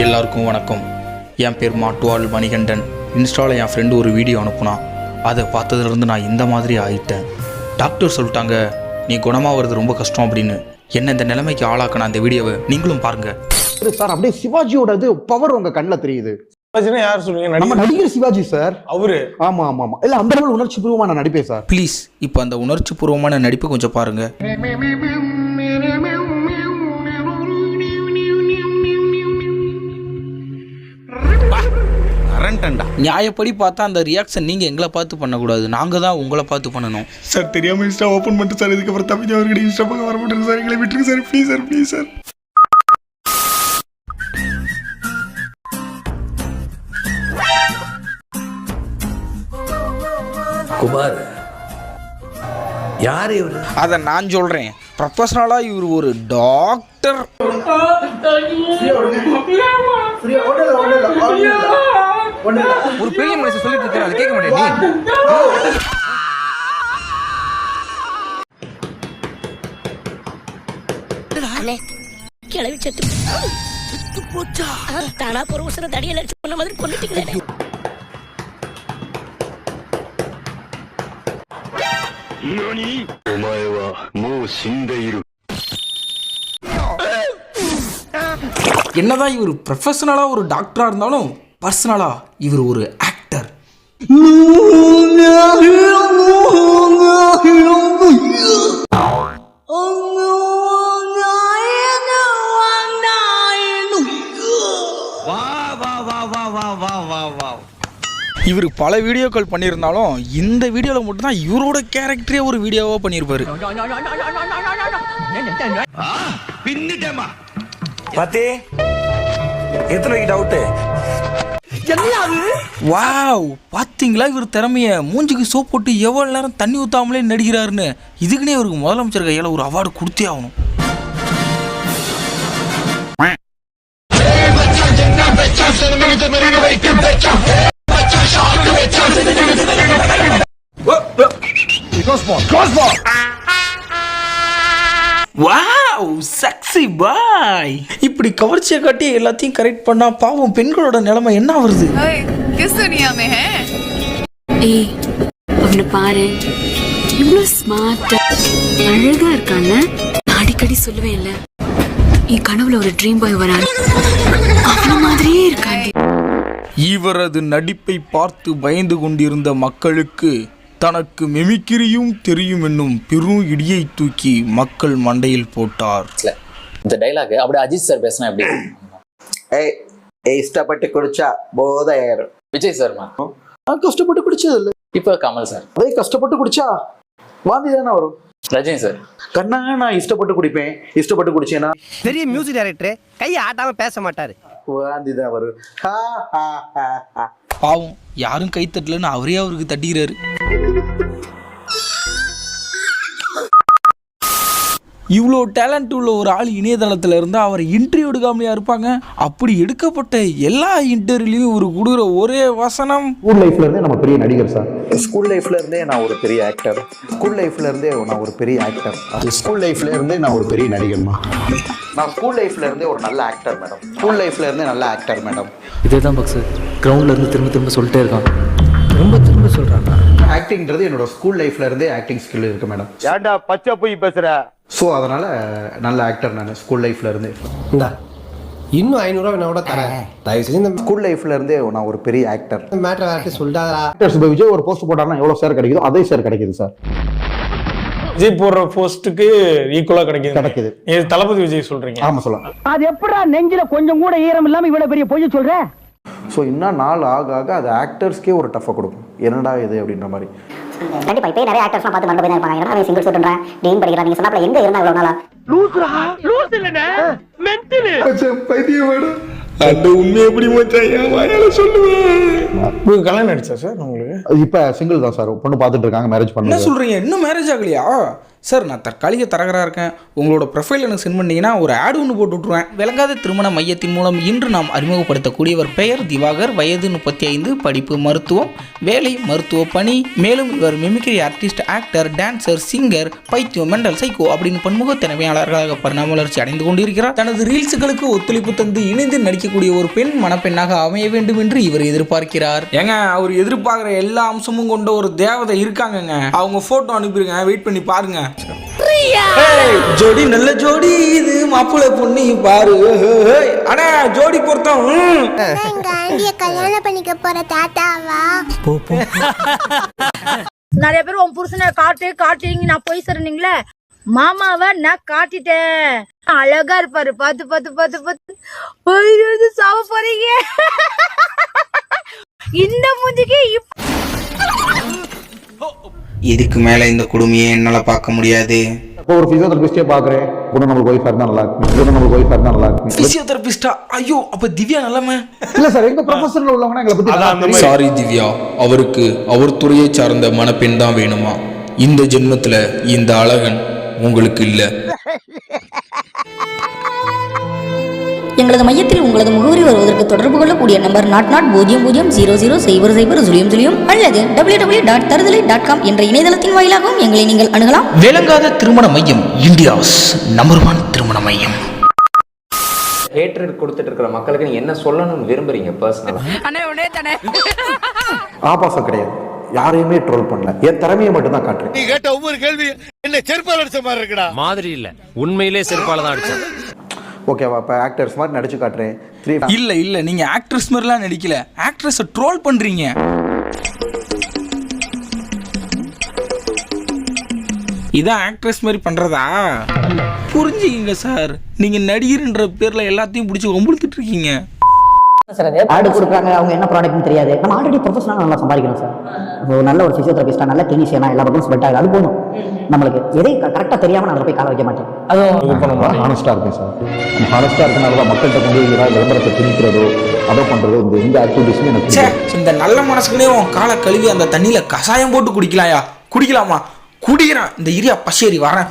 எல்லாருக்கும் வணக்கம். என் பேர் மாட்டுவாள் மணிகண்டன். இன்ஸ்டாவில் என் ஃப்ரெண்டு ஒரு வீடியோ அனுப்புனா அதை பார்த்ததுலேருந்து நான் இந்த மாதிரி ஆயிட்டேன். டாக்டர் சொல்லிட்டாங்க நீ குணமாகிறது ரொம்ப கஷ்டம் அப்படின்னு. என்ன இந்த நிலைமைக்கு ஆளாக்கின அந்த வீடியோவை நீங்களும் பாருங்கள் சார் அப்படியே சிவாஜியோட இது பவர் உங்க கண்ணுல தெரியுது. யார் சொல்லுவீங்க? நம்ம நடிகர் சிவாஜி சார் அவரு? ஆமா ஆமா ஆமா. இல்ல அந்த உணர்ச்சி பூர்வமா நான் நடிப்பேன் சார் ப்ளீஸ் இப்போ அந்த உணர்ச்சி பூர்வமான நடிப்பை கொஞ்சம் பாருங்கள் நியாயப்படி பார்த்தா அந்த ரியாக்ஷன் நீங்கள் எங்களை பார்த்து பண்ணக்கூடாது. நாங்கள் தான் உங்களை பார்த்து பண்ணணும். சார் தெரியாம இன்ஸ்டா ஓபன் பண்ணிட்டு சார் இதுக்கப்புறம் தம்பி அவர்கிட்ட இன்ஸ்டா பக்கம் வர மாட்டேன் சார். எங்களை விட்டுருங்க sir please sir please sir. Kumar யார் இவரு? அதை நான் சொல்கிறேன் ப்ரொஃபஷனலாக இவர் ஒரு டாக்டர் ஒரு பெரிய மனுஷன் சொல்லிட்டு இருக்கிற கேட்க மாட்டேன் அண்ணே கிளவி செத்து போச்சா? தானா பொறு உசர தடியில் அடிச்சு பண்ண மாதிரி கொண்டுட்டீங்களே என்னதான் இவர் ப்ரொஃபஷனலாக ஒரு டாக்டரா இருந்தாலும் பர்சனலாக இவர் ஒரு ஆக்டர் இவர் பல வீடியோக்கள் பண்ணியிருந்தாலும் இந்த வீடியோவில் மட்டும்தான் இவரோட கேரக்டரே ஒரு வீடியோவாக பண்ணியிருப்பாரு. பாத்தி எத்தனை டவுட்டு வாவ் பாத்தீங்களா? இவர் திறமைய. மூஞ்சிக்கு சோப் போட்டு எவ்வளவு நேரம் தண்ணி ஊத்தாமலே நடிக்கிறாருன்னு. இதுக்குன்னே இவருக்கு முதலமைச்சர் கையால ஒரு அவார்டு கொடுத்தே ஆகணும். வாவ் சக்சி பாய் இப்படி கவர்ச்சியை காட்டி எல்லாத்தையும் கரெக்ட் பண்ணா பாவம் பெண்களோட நிலைமை என்ன வருது किस दुनिया में है ஏய் அவனை பாரு இவ்வளவு ஸ்மார்ட்டா அழகா இருக்கான்ல நான் அடிக்கடி சொல்லுவேன்ல என் கனவுல ஒரு ட்ரீம் பாய் வரான் அவன மாதிரியே இருக்காண்டி இவரது நடிப்பை பார்த்து பயந்து கொண்டிருந்த மக்களுக்கு தனக்கு மெமிக்கிரியும் தெரியும் என்னும் பெரும் இடியை தூக்கி மக்கள் மண்டையில் போட்டார். இந்த டைலாக் அப்படியே அஜித் சார் பேசினா எப்படி? ஏய் ஏய், இஷ்டப்பட்டு குடிச்சா போதை ஏறும் விஜய் சார் நான் கஷ்டப்பட்டு குடிச்சது இல்ல இப்போ கமல் சார் அதே கஷ்டப்பட்டு குடிச்சா வாந்தி தானே வரும். ரஜினி சார் கண்ணா நான் இஷ்டப்பட்டு குடிப்பேன். இஷ்டப்பட்டு குடிச்சேன்னா? பெரிய மியூசிக் டைரக்டர் கையை ஆட்டாம பேச மாட்டாரு. வாந்தி தான் வரும். பாவம் யாரும் கை தட்டலன்னு அவரே அவருக்கு தட்டிக்கிறாரு. இவ்வளோ டேலண்ட் உள்ள ஒரு ஆள் இணையதளத்தில் இருந்தால் அவரை இன்டர்வியூ எடுக்காமலையா இருப்பாங்க? அப்படி எடுக்கப்பட்ட எல்லா இன்டர்வியூலையும் இவர் கொடுக்குற ஒரே வசனம். ஸ்கூல் லைஃப்ல இருந்தே நம்ம பெரிய நடிகர் சார் ஸ்கூல் லைஃப்ல இருந்தே நான் ஒரு பெரிய ஆக்டர் ஸ்கூல் லைஃப்ல இருந்தே நான் ஒரு பெரிய ஆக்டர் ஸ்கூல் லைஃப்ல இருந்தே நான் ஒரு பெரிய நடிகர்மா நான் ஸ்கூல் லைஃப்ல இருந்தே ஒரு நல்ல ஆக்டர் மேடம் ஸ்கூல் லைஃப்ல இருந்தே நல்ல ஆக்டர் மேடம் இதே தான் பக்ஸ் கிரவுண்ட்ல இருந்து திரும்ப திரும்ப சொல்லிட்டே இருக்கான். ரொம்ப திரும்ப சொல்றான். ஆக்டிங்கிறது என்னோட ஸ்கூல் லைஃப்ல இருந்தே ஆக்டிங் ஸ்கில் இருக்கு மேடம் ஏன்டா பச்சை போய் பேசுற? ஸோ அதனால நல்ல ஆக்டர் நான் ஸ்கூல் லைஃப்ல இருந்தே. இந்தா இன்னும் ஐநூறுரூவா நான் கூட தரேன். தயவு செஞ்சு இந்த ஸ்கூல் லைஃப்ல இருந்தே நான் ஒரு பெரிய ஆக்டர் மேட்ரை வேறு சொல்லிட்டாரா ஆக்டர்ஸ் இப்போ விஜய் ஒரு போஸ்ட் போட்டாருன்னா எவ்வளோ ஷேர் கிடைக்குதோ அதே ஷேர் கிடைக்குது சார் விஜய் போடுற போஸ்ட்டுக்கு ஈக்குவலா கிடைக்குது. கிடைக்குது. இது தளபதி விஜய் சொல்றீங்க. ஆமா சொல்லலாம். அது எப்படா நெஞ்சில கொஞ்சம் கூட ஈரம் இல்லாம இவ்வளவு பெரிய பொய்ய சொல்ற? ஸோ இன்னும் நாள் ஆக ஆக அது ஆக்டர்ஸ்க்கே ஒரு டஃப்பை கொடுக்கும். என்னடா இது அப்படின்ற மாதிரி. கண்டிப்பா. இப்பயே நிறைய ஆக்டர்ஸ்லாம் பார்த்து மறந்து போய் தான் இருப்பாங்க ஏன்னா அவன் சிங்கிள் ஷூட்ன்றேன் டீம் படிக்கிறான் நீங்க சொன்னாப்ல எங்க இருந்தா இவ்வளவு நாளா? அந்த உண்மை எப்படி மச்சான் வாயால சொல்லுவேன். உங்களுக்கு கல்யாணம் ஆயிடுச்சா சார் உங்களுக்கு? இப்போ சிங்கிள் தான் சார். பொண்ணு பார்த்துட்டு இருக்காங்க மேரேஜ் என்ன பண்ணல சொல்றீங்க? இன்னும் மேரேஜ் ஆகலையா? சார் நான் தற்காலிக தரகராக இருக்கேன். உங்களோட ப்ரொஃபைல் எனக்கு சென்ட் பண்ணீங்கன்னா ஒரு ஆடு ஒன்று போட்டு விட்ருவேன் விளங்காத திருமண மையத்தின் மூலம் இன்று நாம் அறிமுகப்படுத்தக்கூடியவர் பெயர் திவாகர். வயது முப்பத்தி ஐந்து படிப்பு மருத்துவம் வேலை மருத்துவ பணி. மேலும் இவர் mimicry artist actor dancer singer பைத்தியம் மெண்டல் சைக்கோ அப்படின்னு பன்முக திறமையாளர்களாக பரிணாம வளர்ச்சி அடைந்து கொண்டிருக்கிறார். தனது ரீல்ஸுகளுக்கு ஒத்துழைப்பு தந்து இணைந்து நடிக்கக்கூடிய ஒரு பெண் மணப்பெண்ணாக அமைய வேண்டும் என்று இவர் எதிர்பார்க்கிறார். ஏங்க அவர் எதிர்பார்க்குற எல்லா அம்சமும் கொண்ட ஒரு தேவதை இருக்காங்கங்க. அவங்க ஃபோட்டோ அனுப்பிடுங்க வெயிட் பண்ணி பாருங்க. ஜோடி நல்ல ஜோடி இது மாப்பிள்ளை பொண்ணு பாரு. அண்ணா ஜோடி பொருத்தம் கல்யாணம் பண்ணிக்க போற தாத்தாவா? நிறைய பேர் உன் புருஷனை காட்டு காட்டுறீங்க நான் போய் சொல்றீங்களே மாமாவை நான் காட்டிட்டேன். அழகா இருப்பாரு. பார்த்து பார்த்து பார்த்து பார்த்து. சாவ போறீங்க. இந்த மூஞ்சிக்கு இப்ப இதுக்கு மேலே இந்த கொடுமையை என்னால் பார்க்க முடியாது? இப்போ ஒரு ஃபிசியோதெரபிஸ்டே பார்க்குறேன். கூட நம்மளுக்கு ஒய்ஃபாக இருந்தால் நல்லா இருக்கும். கூட நம்மளுக்கு ஒய்ஃபாக இருந்தால் நல்லா இருக்கும். பிசியோதெரபிஸ்டா ஐயோ அப்ப திவ்யா நல்லமே. இல்லை சார் எங்கள் ப்ரொஃபஷனில் உள்ளவங்கன்னா எங்களை பற்றி. சாரி திவ்யா. அவருக்கு அவர் துறையை சார்ந்த மணப்பெண் தான் வேணுமா? இந்த ஜென்மத்தில் இந்த அழகன் உங்களுக்கு இல்லை. எங்களது மையத்தில் உங்களது முகவரி வருவதற்கு தொடர்பு கொள்ளக்கூடிய நம்பர் நாட் நாட் பூஜ்ஜியம் பூஜ்ஜியம் ஜீரோ ஜீரோ சைபர் சைபர் சுழியம் சுழியம் அல்லது டபிள்யூ டபிள்யூ டாட் தருதலை டாட் காம் என்ற இணையதளத்தின் வாயிலாகவும் எங்களை நீங்கள் அணுகலாம். விளங்காத திருமண மையம் இந்தியாஸ் நம்பர் ஒன் திருமண மையம். ஹேட்ரட் கொடுத்துட்டு இருக்கிற மக்களுக்கு நீங்க என்ன சொல்லணும்னு விரும்புறீங்க பர்சனலா அண்ணே உடனே தானே. ஆபாசம் கிடையாது. யாரையுமே ட்ரோல் பண்ணல. என் திறமையை மட்டும் தான் காட்டுறேன். நீ கேட்ட ஒவ்வொரு கேள்வி என்ன செருப்பால் அடிச்ச மாதிரி இருக்குடா. மாதிரி இல்ல. உண்மையிலே செருப்பால தான் அடிச்சேன். ஓகேவா இப்போ ஆக்டர்ஸ் மாதிரி நடிச்சு காட்டுறேன். த்ரீ இல்லை இல்லை நீங்கள் ஆக்ட்ரஸ் மாதிரிலாம் நடிக்கல. ஆக்ட்ரஸை ட்ரோல் பண்ணுறீங்க இதான் ஆக்ட்ரஸ் மாதிரி பண்றதா? புரிஞ்சுக்கிங்க சார் நீங்கள் நடிகர்ன்ற பேரில் எல்லாத்தையும் பிடிச்சி ஒம்புழுத்துட்டு இருக்கீங்க. ஆடு கொடுக்குறாங்க அவங்க என்ன ப்ராடக்ட்னு தெரியாது. நம்ம ஆல்ரெடி ப்ரொஃபஷனலாக நல்லா சம்பாதிக்கணும் சார். இப்போ நல்ல ஒரு ஃபிசியோதெரபிஸ்டா நல்ல கிளினிஷியனா எல்லா பக்கம் ஸ்பெட் ஆகுது. அது போதும். நம்மளுக்கு எதை கரெக்டாக தெரியாமல் நான் அதில் போய் கால வைக்க மாட்டேன் அதுவும் ஹானஸ்டாக இருப்பேன் சார். ஹானஸ்டாக இருக்கனால தான் மக்கள்கிட்ட கொண்டு போய் ஏதாவது விளம்பரத்தை திணிக்கிறதோ அதோ பண்ணுறதோ இந்த எந்த ஆக்டிவிட்டிஸுமே எனக்கு. இந்த நல்ல மனசுக்குனே உன் காலை கழுவி அந்த தண்ணியில கஷாயம் போட்டு குடிக்கலாம்யா. குடிக்கலாமா? குடிக்கிறான். இந்த இரியா பசேரி வரேன்.